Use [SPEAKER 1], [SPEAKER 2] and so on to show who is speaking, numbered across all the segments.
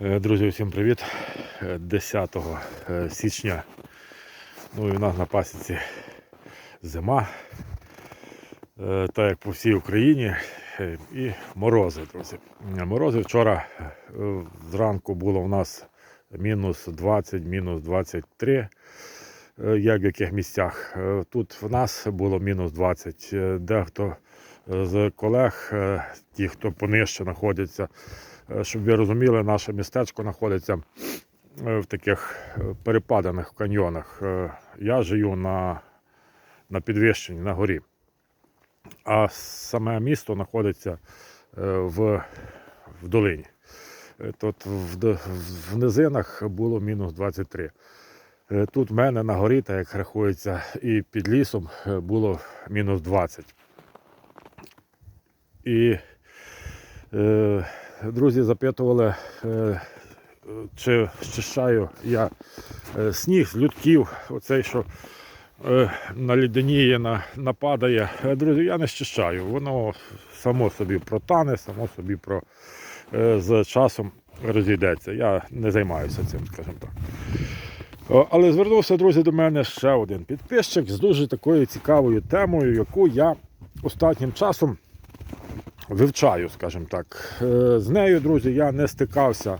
[SPEAKER 1] Е, Друзі, всім привіт. Е, 10 е, січня. Ну і в нас на пасіці зима. Е, Так як по всій Україні. Е, І морози, друзі. Е, Морози вчора е, зранку було в нас мінус 20, мінус 23. е, Як в яких місцях. Е, Тут в нас було мінус 20. Е, Дехто е, з колег, е, ті, хто понижче знаходяться, Е, Щоб ви розуміли, наше містечко знаходиться е, в таких е, перепаданих каньйонах. Е, Я живу на, на підвищенні, на горі. А саме місто знаходиться е, в, в долині. Е, Тут в, в низинах було мінус 23. Е, Тут в мене на горі, так як рахується, і під лісом е, було мінус 20. І е, друзі запитували, е, чи щищаю я е, сніг з людків, оцей, що е, на ліденіє, на, нападає. Друзі, я не щищаю. Воно само собі протане, само собі про, з часом розійдеться. Я не займаюся цим, скажімо так. Але звернувся, друзі, до мене ще один підписчик з дуже такою цікавою темою, яку я останнім часом вивчаю, скажімо так. Е, З нею, друзі, я не стикався,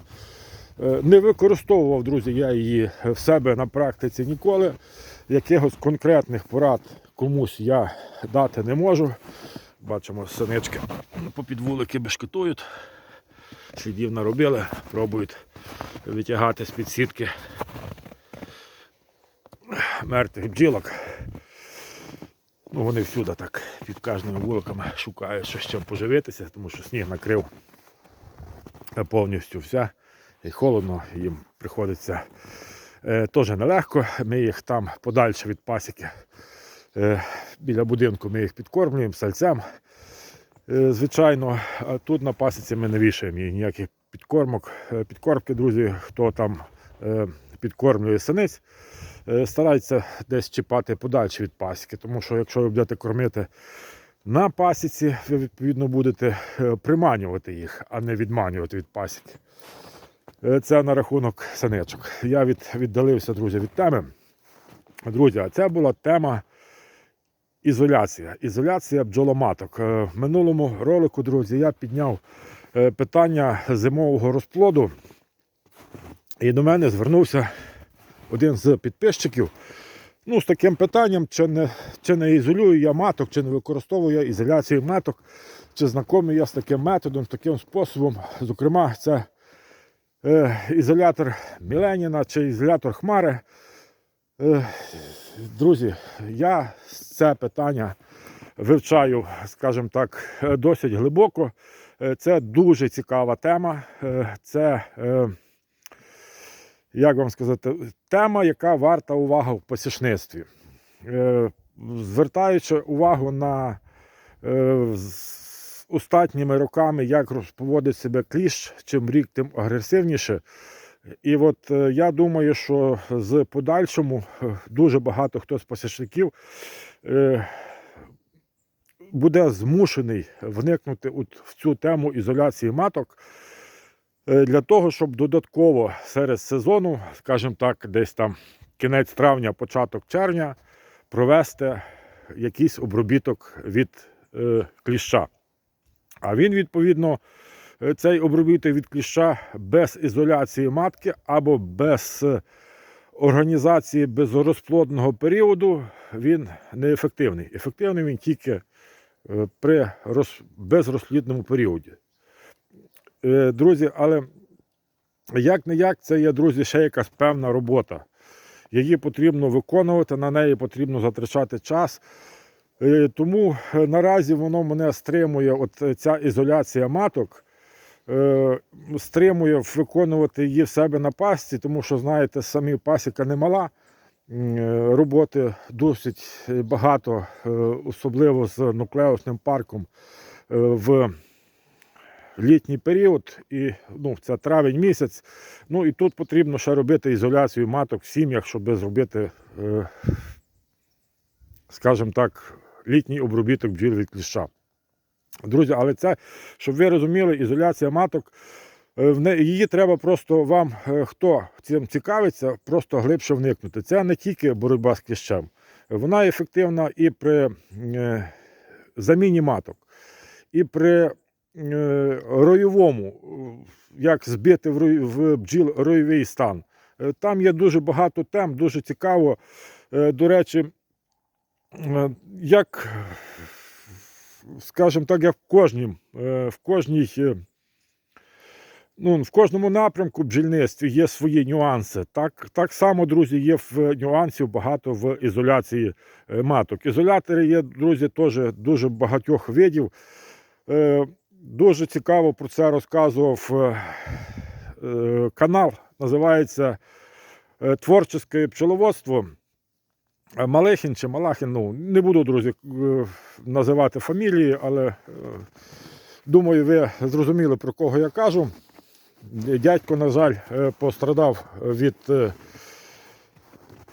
[SPEAKER 1] е, не використовував, друзі, я її в себе на практиці ніколи. Якихось конкретних порад комусь я дати не можу. Бачимо, синички попід вулики бешкетують. Слідів наробили, пробують витягати з-під сітки мертвих бджілок. Ну, вони всюди так під кожними вуликами шукають, що чим поживитися, тому що сніг накрив повністю все. І холодно, їм приходиться е, теж нелегко. Ми їх там подальше від пасіки. Е, біля будинку ми їх підкормлюємо сальцем. Е, звичайно, а тут на пасіці ми не вішаємо їй ніяких підкормок. Е, підкормки, друзі, хто там е, підкормлює синиць, е, стараються десь чіпати подальше від пасіки, тому що якщо ви будете кормити на пасіці, ви відповідно будете е, приманювати їх, а не відманювати від пасіки. Е, Це на рахунок саничок. Я від, віддалився, друзі, від теми. Друзі, це була тема ізоляція. Ізоляція бджоломаток. В минулому ролику, друзі, я підняв питання зимового розплоду. І до мене звернувся один з підписчиків ну, з таким питанням, чи не, чи не ізолюю я маток, чи не використовую я ізоляцію маток, чи знайомий я з таким методом, з таким способом. Зокрема, це е, ізолятор Міленіна чи ізолятор Хмари. Е, друзі, я це питання вивчаю, скажімо так, досить глибоко. Е, Це дуже цікава тема. Е, Це, е, як вам сказати, тема, яка варта уваги в посічництві. Е, Звертаючи увагу на е, остатніми роками, як розповодить себе кліщ, чим рік, тим агресивніше. І от е, я думаю, що з подальшому дуже багато хто з посічників буде змушений вникнути в цю тему ізоляції маток для того, щоб додатково серед сезону, скажімо так, десь там кінець травня, початок червня, провести якийсь обробіток від е, кліща. А він, відповідно, е, цей обробіток від кліща без ізоляції матки або без е, організації безрозплодного періоду, він неефективний. Ефективний він тільки е, при роз... безрозплідному періоді. Е, Друзі, але як не як, це є, друзі, ще якась певна робота. Її потрібно виконувати, на неї потрібно затрачати час. Е, Тому е, наразі воно мене стримує, от ця ізоляція маток, стримує виконувати її в себе на пасті, тому що, знаєте, самі пасіка немала. М, е, Роботи досить багато, особливо з нуклеусним парком в літній період, і ну, це травень місяць. Ну і тут потрібно ще робити ізоляцію маток в сім'ях, щоб зробити, е, скажімо так, літній обробіток бджіл від кліща. Друзі, але це, щоб ви розуміли, ізоляція маток Е, Її треба просто вам, е, хто цим цікавиться, просто глибше вникнути. Це не тільки боротьба з кліщем. Вона ефективна і при заміні маток, і при ройовому, е, як збити в, бджіл ройовий стан. Е, Там є дуже багато тем, дуже цікаво. Е, До речі, е, як, скажімо так, як в кожній, е, в кожній е, ну, в кожному напрямку бджільництві є свої нюанси. Так, так само, друзі, є в нюансів багато в ізоляції е, маток. Ізолятори є, друзі, теж дуже багатьох видів. Дуже цікаво про це розказував е, е, канал, називається е, Творче пчеловодство. Малехін чи Малахін, ну не буду, друзі, називати фамілії, але думаю, ви зрозуміли, про кого я кажу. Дядько, на жаль, пострадав від,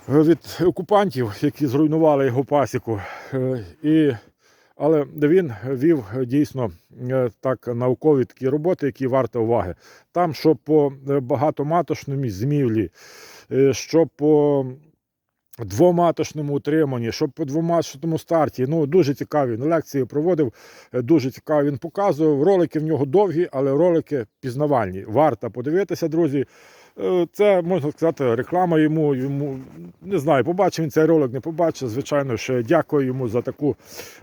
[SPEAKER 1] від окупантів, які зруйнували його пасіку. І, але він вів дійсно е, так наукові такі роботи, які варті уваги. Там, що по е, багатоматочному змівлі, е, що по двоматочному утриманні, що по двоматочному старті. Ну, дуже цікаві. Лекції проводив, е, дуже цікаво він показував. Ролики в нього довгі, але ролики пізнавальні. Варто подивитися, друзі. Е, Це можна сказати, реклама йому. Йому не знаю, побачив він цей ролик, не побачив. Звичайно, ще дякую йому за таку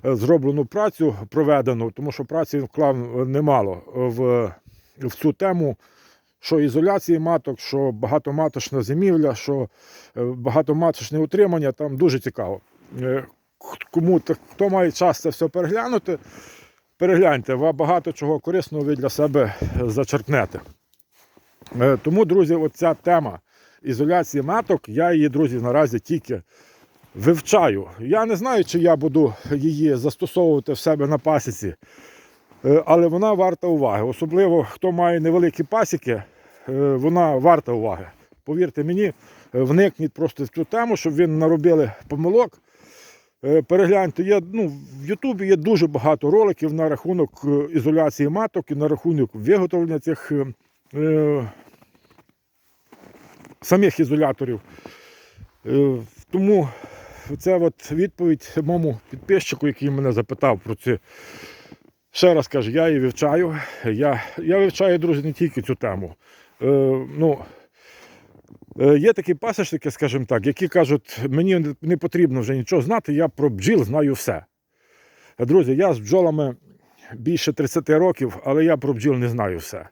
[SPEAKER 1] е, зроблену працю проведену, тому що праці він вклав немало в, в цю тему. Що ізоляції маток, що багатоматочна зимівля, що е, багатоматочне утримання, там дуже цікаво. Е, Кому хто має час це все переглянути, перегляньте, багато чого корисного ви для себе зачерпнете. Е, Тому, друзі, оця тема ізоляції маток, я її, друзі, наразі тільки вивчаю. Я не знаю, чи я буду її застосовувати в себе на пасіці, е, але вона варта уваги. Особливо, хто має невеликі пасіки, е, вона варта уваги. Повірте мені, вникніть просто в цю тему, щоб ви наробили помилок. Перегляньте, є, ну, в Ютубі є дуже багато роликів на рахунок ізоляції маток і на рахунок виготовлення цих е, самих ізоляторів. Е, Тому це от відповідь моєму підписчику, який мене запитав про це. Ще раз кажу, я її вивчаю. Я, я вивчаю, друзі, не тільки цю тему. Е, ну, Е, Є такі пасічники, скажімо так, які кажуть, мені не- потрібно вже нічого знати, я про бджіл знаю все. Друзі, я з бджолами більше 30 років, але я про бджіл не знаю все.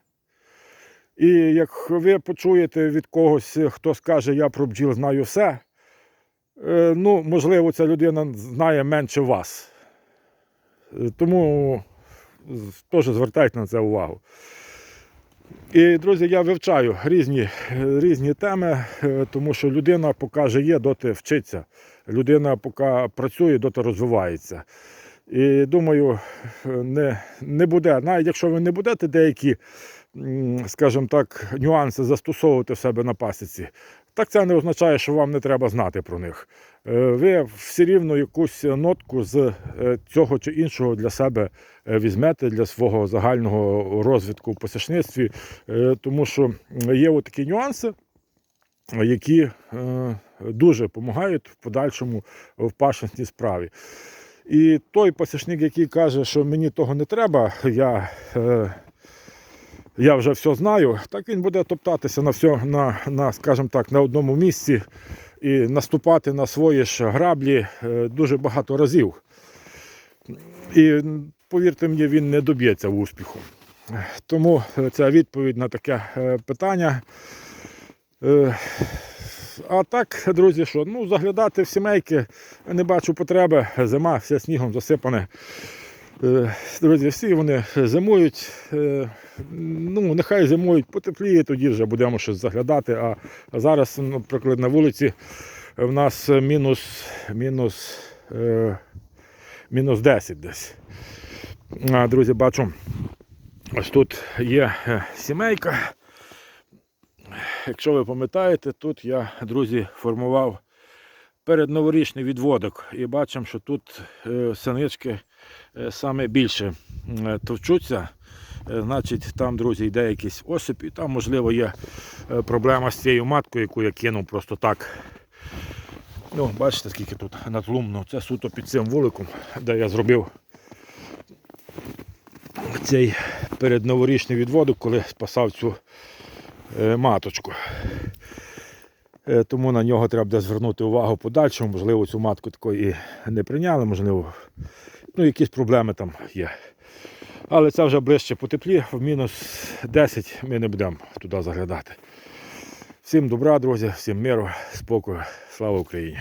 [SPEAKER 1] І як ви почуєте від когось, хто скаже, я про бджіл знаю все, е, ну, можливо, ця людина знає менше вас. Е, Тому теж звертайте на це увагу. І, друзі, я вивчаю різні, різні теми, е, тому що людина, поки жиє, доти вчиться. Людина, поки працює, доти розвивається. І думаю, не, не буде, навіть якщо ви не будете деякі, скажімо так, нюанси застосовувати в себе на пасіці, так це не означає, що вам не треба знати про них. Е, Ви все рівно якусь нотку з е, цього чи іншого для себе е, візьмете для свого загального розвитку в посічництві, тому що є такі нюанси, які дуже допомагають в подальшому в пашенській справі. І той пасічник, який каже, що мені того не треба, я, я вже все знаю, так він буде топтатися на все, на, на, скажімо так, на одному місці і наступати на свої ж граблі е, дуже багато разів. І повірте мені, він не доб'ється успіху. Тому це відповідь на таке е, питання. Е, А так, друзі, що ну, заглядати в сімейки не бачу потреби. Зима, все снігом засипане. Е, Друзі, всі вони зимують. Е, Ну, нехай зимують, потепліє, тоді вже будемо щось заглядати. А зараз, наприклад, на вулиці в нас мінус, мінус, е, мінус 10 десь. Друзі, бачу, ось тут є сімейка. Якщо ви пам'ятаєте, тут я, друзі, формував передноворічний відводок. І бачимо, що тут синички саме більше е, товчуться. Е, Значить, там, друзі, йде якийсь осип, і там, можливо, є е, проблема з цією маткою, яку я кинув просто так. Ну, бачите, скільки тут надлумно. Це суто під цим вуликом, де я зробив цей передноворічний відводок, коли спасав цю е, маточку. Е, Тому на нього треба звернути увагу подальшому. Можливо, цю матку такої і не прийняли, можливо, ну, якісь проблеми там є. Але це вже ближче по теплі, в мінус 10 ми не будемо туди заглядати. Всім добра, друзі, всім миру, спокою, слава Україні!